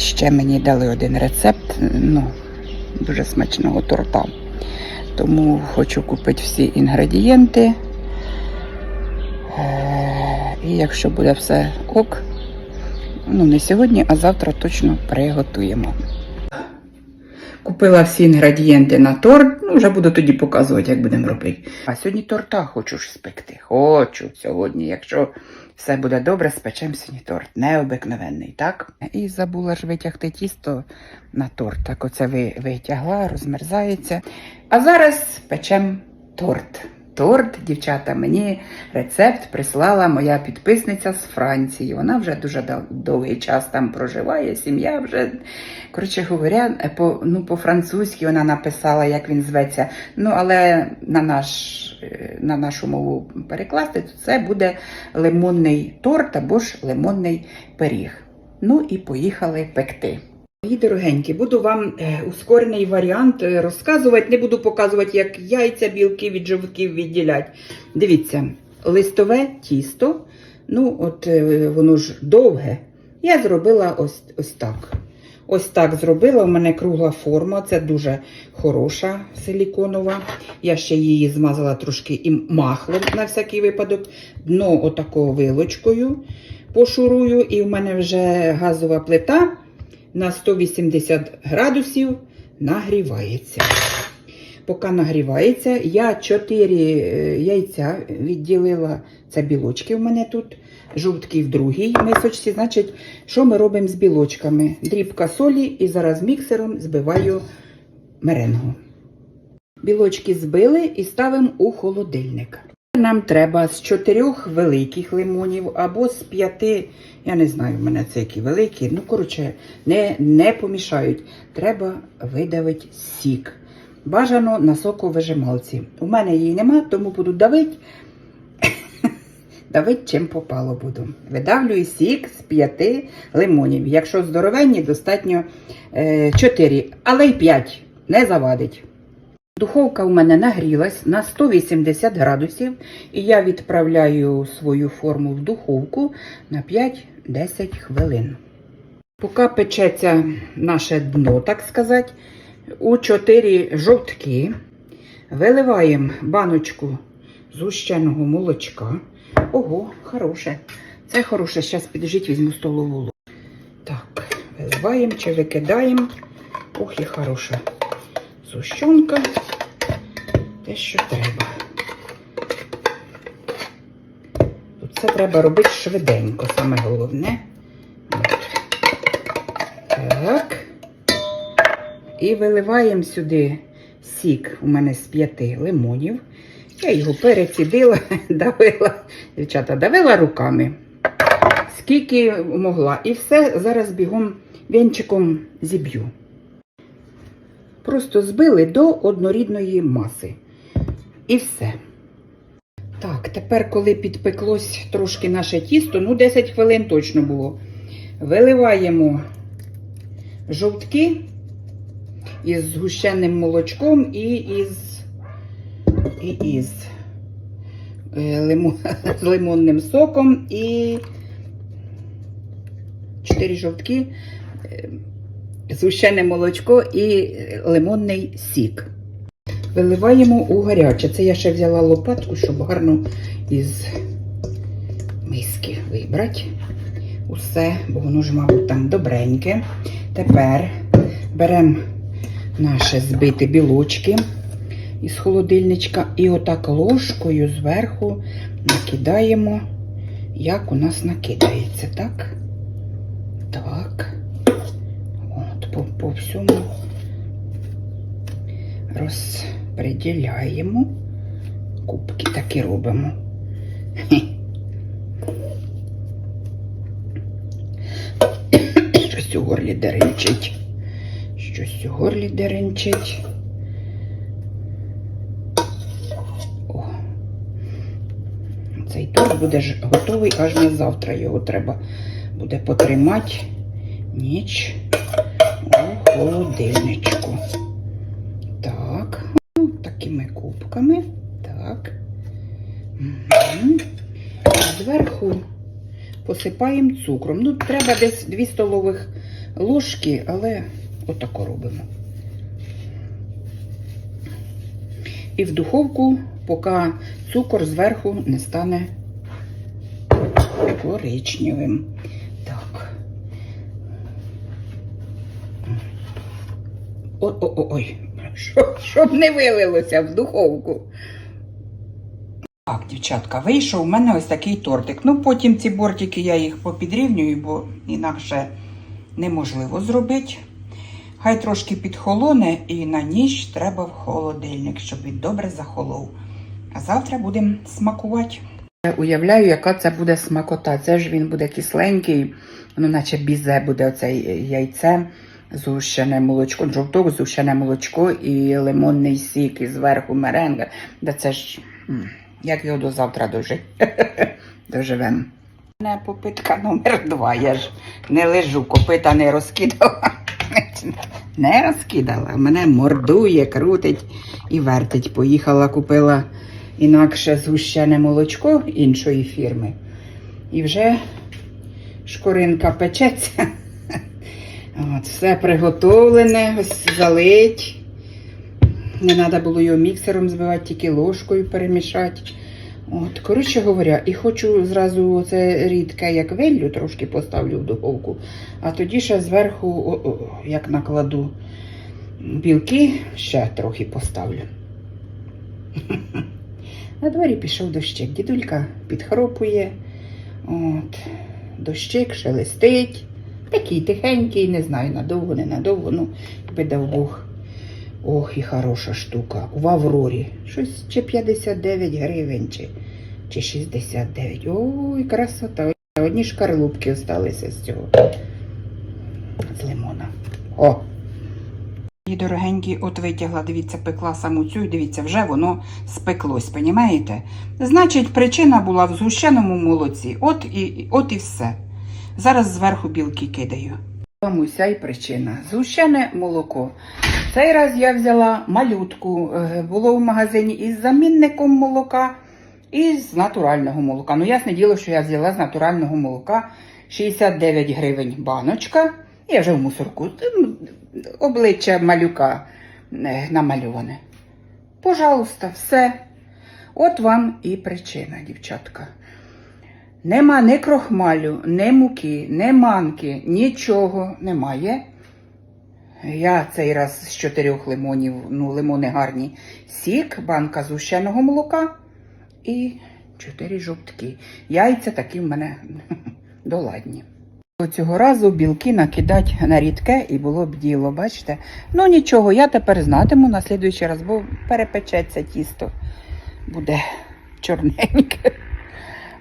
Ще мені дали один рецепт ну, дуже смачного торта. Тому хочу купити всі інгредієнти. Е, І якщо буде все ок, ну не сьогодні, а завтра точно приготуємо. Купила всі інгредієнти на торт, ну вже буду тоді показувати, як будемо робити. А сьогодні торта хочу спекти. Хочу сьогодні, якщо все буде добре, спечемо сьогодні торт. Необикновенний, так? І забула ж витягти тісто на торт. Так оце ви витягла, розмерзається. А зараз печемо торт. Торт, дівчата, мені рецепт прислала моя підписниця з Франції. Вона вже дуже довгий час там проживає, сім'я вже, коротше говоря, е, по, ну, по-французьки вона написала, як він зветься. Ну, але на, наш, е, на нашу мову перекласти, то це буде лимонний торт або ж лимонний пиріг. Ну і поїхали пекти. Мої дорогенькі, буду вам е, ускорений варіант е, розказувати. Не буду показувати, як яйця, білки від жовтків відділять. Дивіться, листове тісто, ну от е, воно ж довге. Я зробила ось, ось так. Ось так зробила. У мене кругла форма, це дуже хороша силіконова. Я ще її змазала трошки і маслом на всякий випадок. Дно отакою вилочкою пошурую, і в мене вже газова плита на 180 градусів нагрівається. Поки нагрівається, я 4 яйця відділила, це білочки в мене тут, жовтки в другій мисочці. Значить, що ми робимо з білочками? Дрібка солі і зараз міксером збиваю меренгу. Білочки збили і ставимо у холодильник. Нам треба з чотирьох великих лимонів або з п'яти, я не знаю, в мене це які великі, ну, коротше, не, не помішають. Треба видавити сік. Бажано на соковижималці. У мене її нема, тому буду давити. Давить чим попало буду. Видавлюю сік з п'яти лимонів. Якщо здоровенні, достатньо е, 4, але й 5 не завадить. Духовка у мене нагрілась на 180 градусів, і я відправляю свою форму в духовку на 5-10 хвилин. Поки печеться наше дно, так сказати, у 4 жовтки виливаємо баночку згущеного молочка. Ого, хороше. Це хороше. Зараз підожіть, візьму столову ложку. Так, виливаємо чи викидаємо. Ох, і хороша зущенка. Те, що треба. Тут це треба робити швиденько, саме головне. Так. І виливаємо сюди сік у мене з п'яти лимонів. Я його перецідила, давила, дівчата, давила руками, скільки могла. І все зараз бігом вінчиком зіб'ю. Просто збили до однорідної маси. І все. Так, тепер, коли підпеклось трошки наше тісто, ну 10 хвилин точно було. Виливаємо жовтки із згущеним молочком і із, і із е, лимо, з лимонним соком і 4 жовтки, е, згущене молочко і лимонний сік. Виливаємо у гаряче. Це я ще взяла лопатку, щоб гарно із миски вибрати усе, бо воно ж, мабуть, там добреньке. Тепер беремо наші збиті білочки із холодильничка і отак ложкою зверху накидаємо, як у нас накидається, так? Так. От, по, по всьому розподіляємо. Кубки так і робимо. Щось у горлі деренчить. Щось у горлі деренчить. О. Цей торт буде готовий аж на завтра. Його треба буде потримати ніч у холодильничку. Кубками. Так. Угу. Зверху посипаємо цукром. Ну, треба десь 2 столових ложки, але отако робимо. І в духовку, поки цукор зверху не стане коричневим. Так. О-о-ой, щоб, не вилилося в духовку. Так, дівчатка, вийшов у мене ось такий тортик. Ну, потім ці бортики я їх попідрівнюю, бо інакше неможливо зробити. Хай трошки підхолоне і на ніч треба в холодильник, щоб він добре захолов. А завтра будемо смакувати. Я уявляю, яка це буде смакота. Це ж він буде кисленький, воно наче бізе буде оце яйце, згущене молочко, жовток, згущене молочко і лимонний сік, і зверху меренга. Да це ж як його до завтра дожити. Доживемо. Не попитка номер два. Я ж не лежу, копита не розкидала. Не розкидала. Мене мордує, крутить і вертить. Поїхала, купила інакше згущене молочко іншої фірми. І вже шкоринка печеться. От, все приготовлене, ось залить. Не треба було його міксером збивати, тільки ложкою перемішати. От, коротше говоря, і хочу зразу це рідке, як виллю, трошки поставлю в духовку, а тоді ще зверху, о, о, як накладу білки, ще трохи поставлю. На дворі пішов дощик. Дідулька підхропує. От, дощик шелестить. Такий тихенький, не знаю, надовго, не надовго. Ну, Бог. Ох, і хороша штука. В Аврорі. Щось чи 59 гривень, чи, чи 69. Ой, красота. Одні шкарлупки залишилися з цього. З лимона. О! І дорогенькі, от витягла, дивіться, пекла саму цю, і дивіться, вже воно спеклось, понімаєте? Значить, причина була в згущеному молоці. От і, от і все. Зараз зверху білки кидаю. Вам уся й причина. Згущене молоко. Цей раз я взяла малютку. Е, Було в магазині із замінником молока і з натурального молока. Ну, ясне діло, що я взяла з натурального молока 69 гривень баночка. Я вже в мусорку. Обличчя малюка е, намальоване. Пожалуйста, все. От вам і причина, дівчатка. Нема ні крохмалю, ні муки, ні манки, нічого немає. Я цей раз з чотирьох лимонів, ну, лимони гарні, сік, банка згущеного молока і чотири жовтки. Яйця такі в мене доладні. Цього разу білки накидати на рідке і було б діло, бачите? Ну нічого, я тепер знатиму на слідуючий раз, бо перепечеться тісто. Буде чорненьке.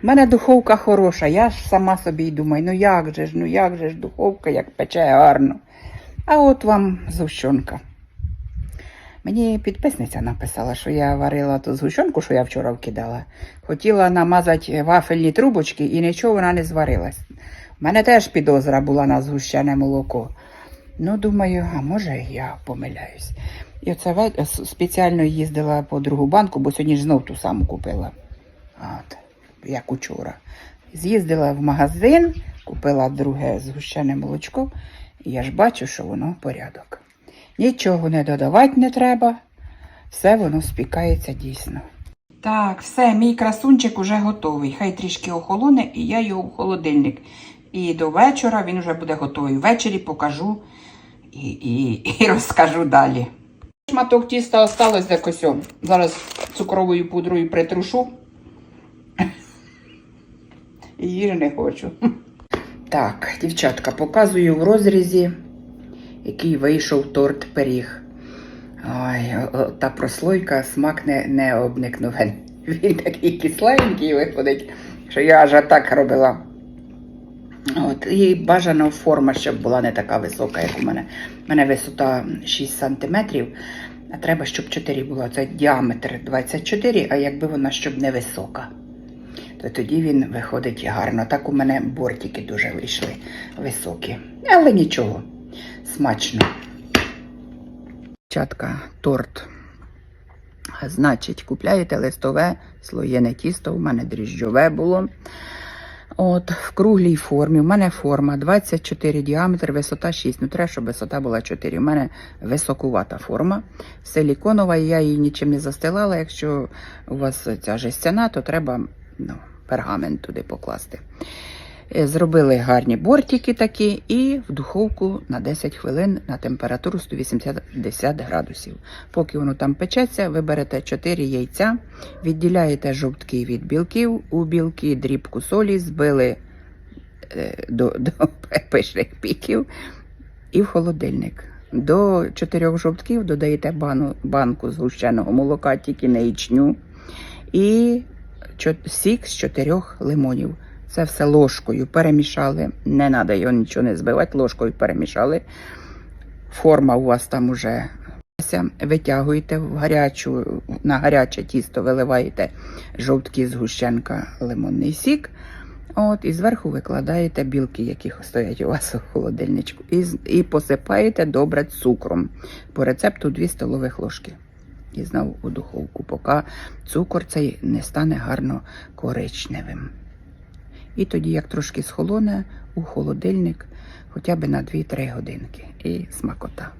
У мене духовка хороша, я ж сама собі й думаю, ну як же ж, ну як же ж духовка, як пече гарно. А от вам згущенка. Мені підписниця написала, що я варила ту згущенку, що я вчора вкидала. Хотіла намазати вафельні трубочки і нічого вона не зварилась. У мене теж підозра була на згущене молоко. Ну, думаю, а може я помиляюсь. І оце спеціально їздила по другу банку, бо сьогодні ж знов ту саму купила. От, як учора. З'їздила в магазин, купила друге згущене молочко, і я ж бачу, що воно порядок. Нічого не додавати не треба, все воно спікається дійсно. Так, все, мій красунчик уже готовий. Хай трішки охолоне, і я його в холодильник. І до вечора він вже буде готовий. Ввечері покажу і, і, і розкажу далі. Шматок тіста осталось якось. Зараз цукровою пудрою притрушу. Їжі не хочу. Так, дівчатка, показую в розрізі, який вийшов торт пиріг. Ой, о- о, та прослойка смак не, не обникновений. Він такий кисленький виходить, що я аж так робила. От, і бажана форма, щоб була не така висока, як у мене. У мене висота 6 см, а треба, щоб 4 було. Це діаметр 24, а якби вона щоб не висока, то тоді він виходить гарно. Так у мене бортики дуже вийшли високі. Але нічого, смачно. Чатка, торт. Значить, купляєте листове слоєне тісто, у мене дріжджове було. От, в круглій формі. У мене форма 24 діаметр, висота 6. Ну, треба, щоб висота була 4. У мене високувата форма. Силіконова, я її нічим не застилала. Якщо у вас ця жестяна, то треба ну, пергамент туди покласти. Е, Зробили гарні бортики такі і в духовку на 10 хвилин на температуру 180 градусів. Поки воно там печеться, ви берете 4 яйця, відділяєте жовтки від білків, у білки дрібку солі збили е, до, до пишних піків і в холодильник. До 4 жовтків додаєте бану, банку згущеного молока, тільки не ячню, і сік з 4 лимонів. Це все ложкою перемішали. Не треба його нічого не збивати, ложкою перемішали. Форма у вас там уже витягуєте в гарячу, на гаряче тісто виливаєте жовтки згущенка, лимонний сік. От, і зверху викладаєте білки, які стоять у вас у холодильничку, і, і посипаєте добре цукром. По рецепту 2 столових ложки. І знову у духовку, поки цукор цей не стане гарно коричневим. І тоді, як трошки схолоне, у холодильник хоча б на 2-3 годинки. І смакота.